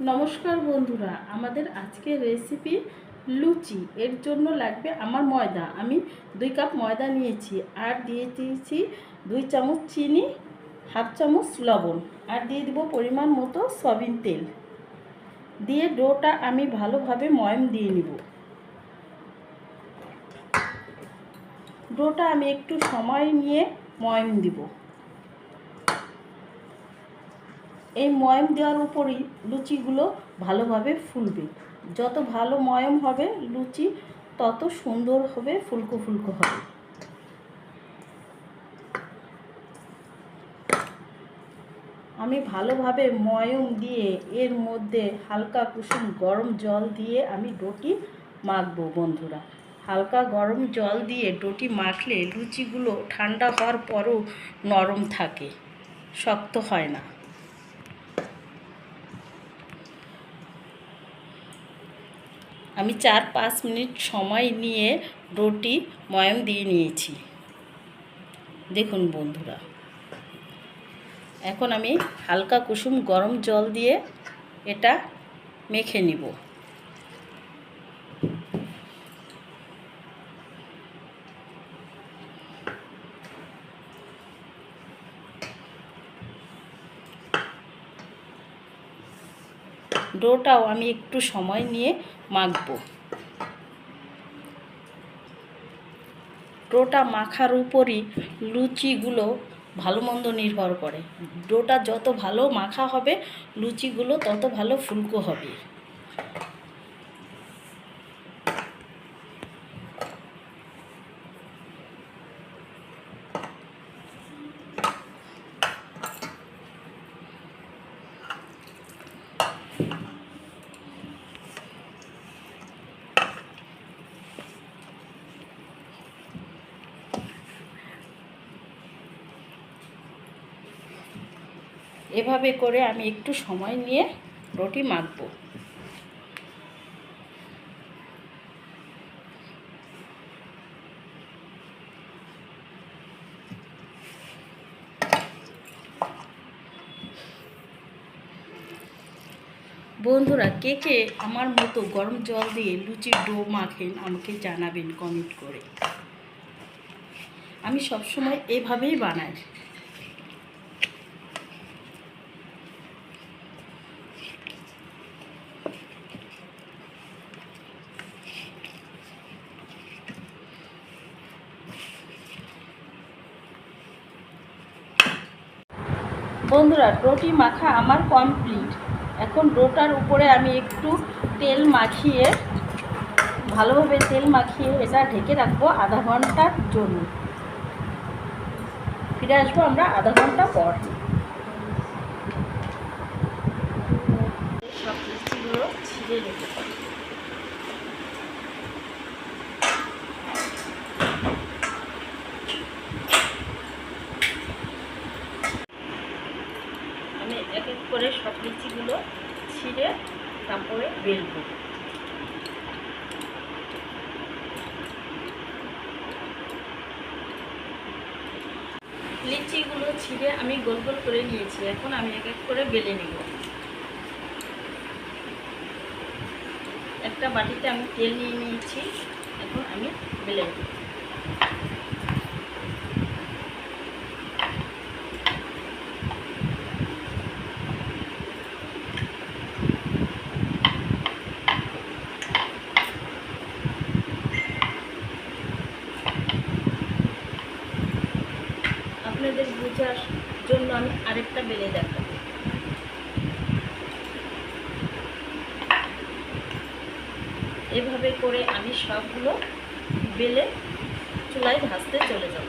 নমস্কার বন্ধুরা, আমাদের আজকের রেসিপি লুচি। এর জন্য লাগবে আমার ময়দা। আমি দুই কাপ ময়দা নিয়েছি আর দিয়ে দিয়েছি দুই চামচ চিনি, হাফ চামচ লবণ আর দিয়ে দিব পরিমাণ মতো সয়াবিন তেল। দিয়ে ডোটা আমি ভালোভাবে ময়ম দিয়ে নিব। ডোটা আমি একটু সময় নিয়ে ময়ম দিব। এই ময়ম দেওয়ার উপরই লুচিগুলো ভালোভাবে ফুলবে। যত ভালো ময়ম হবে লুচি, তত সুন্দর হবে, ফুলকো ফুলকো হবে। আমি ভালোভাবে ময়ম দিয়ে এর মধ্যে হালকা কুসুম গরম জল দিয়ে আমি ডোটি মাখবো বন্ধুরা। হালকা গরম জল দিয়ে ডোটি মাখলে লুচিগুলো ঠান্ডা হওয়ার পরও নরম থাকে, শক্ত হয় না। আমি চার পাঁচ মিনিট সময় নিয়ে রুটি ময়ম দিয়ে নিয়েছি। দেখুন বন্ধুরা, এখন আমি হালকা কুসুম গরম জল দিয়ে এটা মেখে নিব। ডোটাও আমি একটু সময় নিয়ে মাখবো। ডোটা মাখার উপরই লুচিগুলো ভালো মন্দ নির্ভর করে। ডোটা যত ভালো মাখা হবে, লুচিগুলো তত ভালো ফুলকো হবে। এভাবে করে আমি একটু সময় নিয়ে রুটি মাখবো। বন্ধুরা, কে কে আমার মতো গরম জল দিয়ে লুচির ডো মাখেন আমাকে জানাবেন কমেন্ট করে। আমি সবসময় এভাবেই বানাই। বন্ধুরা, রুটি মাখা আমার কমপ্লিট এখন ডোটার উপরে আমি একটু তেল মাখিয়ে, ভালোভাবে তেল মাখিয়ে এটা ঢেকে রাখব আধা ঘণ্টার জন্য। ফিরে আসব আমরা আধা ঘণ্টা পর। সব ছিঁড়ে নেব আমি করে সব লিচিগুলো ছিঁড়ে তারপরে বেলবো। লিচিগুলো ছিঁড়ে আমি গোল গোল করে নিয়েছি, এখন আমি এক এক করে বেলে নেব। একটা বাটিতে আমি তেল নিয়ে নিয়েছি, এখন আমি বেলে নেব। আপনাদের বোঝার জন্য আমি আরেকটা বেলে দেখাবো। এভাবে করে আমি সবগুলো বেলে চুলায় ভাজতে চলে যাব।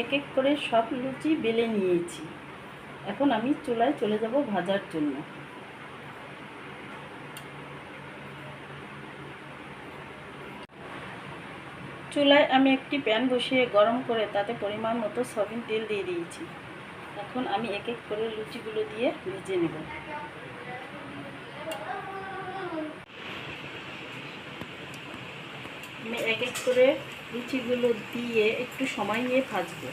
এক এক করে সব লুচি বেলে নিয়েছি। এখন আমি চুলায় চলে যাব ভাজার জন্য। চুলায় আমি একটি প্যান বসিয়ে গরম করে তাতে পরিমাণ মতো সয়াবিন তেল দিয়ে দিয়েছি। এখন আমি এক এক করে লুচিগুলো দিয়ে ভেজে নেব। আমি এক এক করে লুচিগুলো দিয়ে একটু সময় নিয়ে ভাজবো।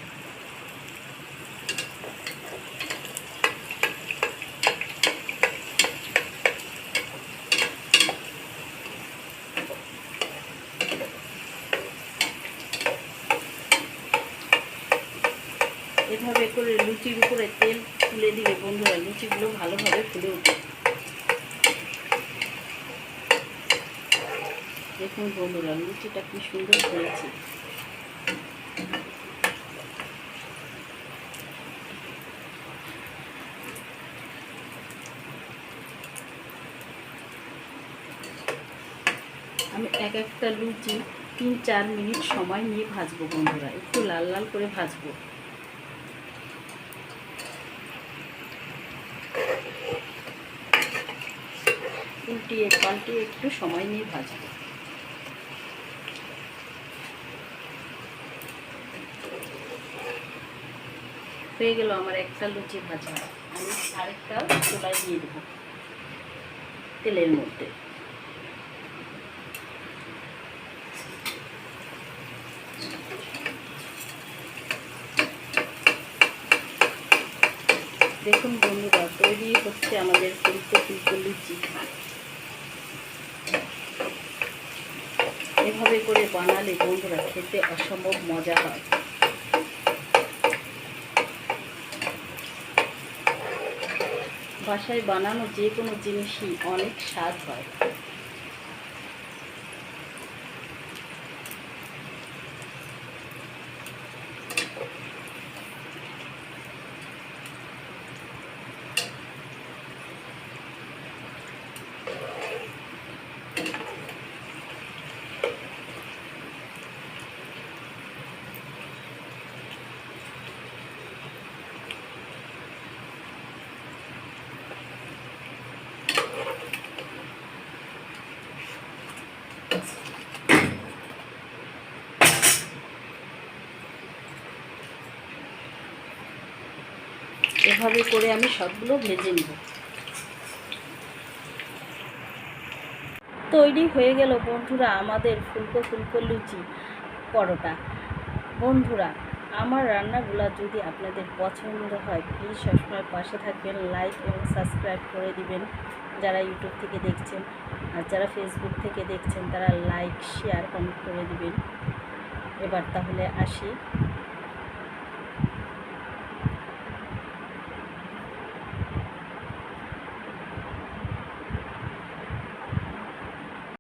করে লুচির উপরে তেল তুলে দিলে বন্ধুরা, লুচিগুলো ভালোভাবে ফুলে উঠে দেখুন বন্ধুরা, লুচিটা কি সুন্দর হয়েছে। আমি এক একটা লুচি তিন চার মিনিট সময় নিয়ে ভাজবো বন্ধুরা, একটু লাল লাল করে ভাজবো। উল্টিয়ে পাল্টিয়ে একটু সময় নিয়ে ভাজবো। হয়ে গেল আমার একটা লুচি ভাজা। আমি আরেকটা চোলায় দিয়ে দেবো তেলের মধ্যে। দেখুন বন্ধুরা, তৈরি হচ্ছে আমাদের ফুলকো ফুলকো লুচি। এভাবে করে বানালে বন্ধুরা খেতে অসম্ভব মজা হয়। বাসায় বানানো যে কোনো জিনিসই অনেক স্বাদ হয়। এভাবে করে আমি সবগুলো ভেজে নেব। তৈরি হয়ে গেল বন্ধুরা আমাদের ফুলকো ফুলকো লুচি পরোটা। বন্ধুরা, আমার রান্নাগুলো যদি আপনাদের পছন্দ হয় প্লিজ সবসময় পাশে থাকবেন লাইক এবং সাবস্ক্রাইব করে দিবেন যারা ইউটিউব থেকে দেখছেন। আর যারা ফেসবুক থেকে দেখছেন, তারা লাইক শেয়ার কমেন্ট করে দিবেন। এবার তাহলে আসি।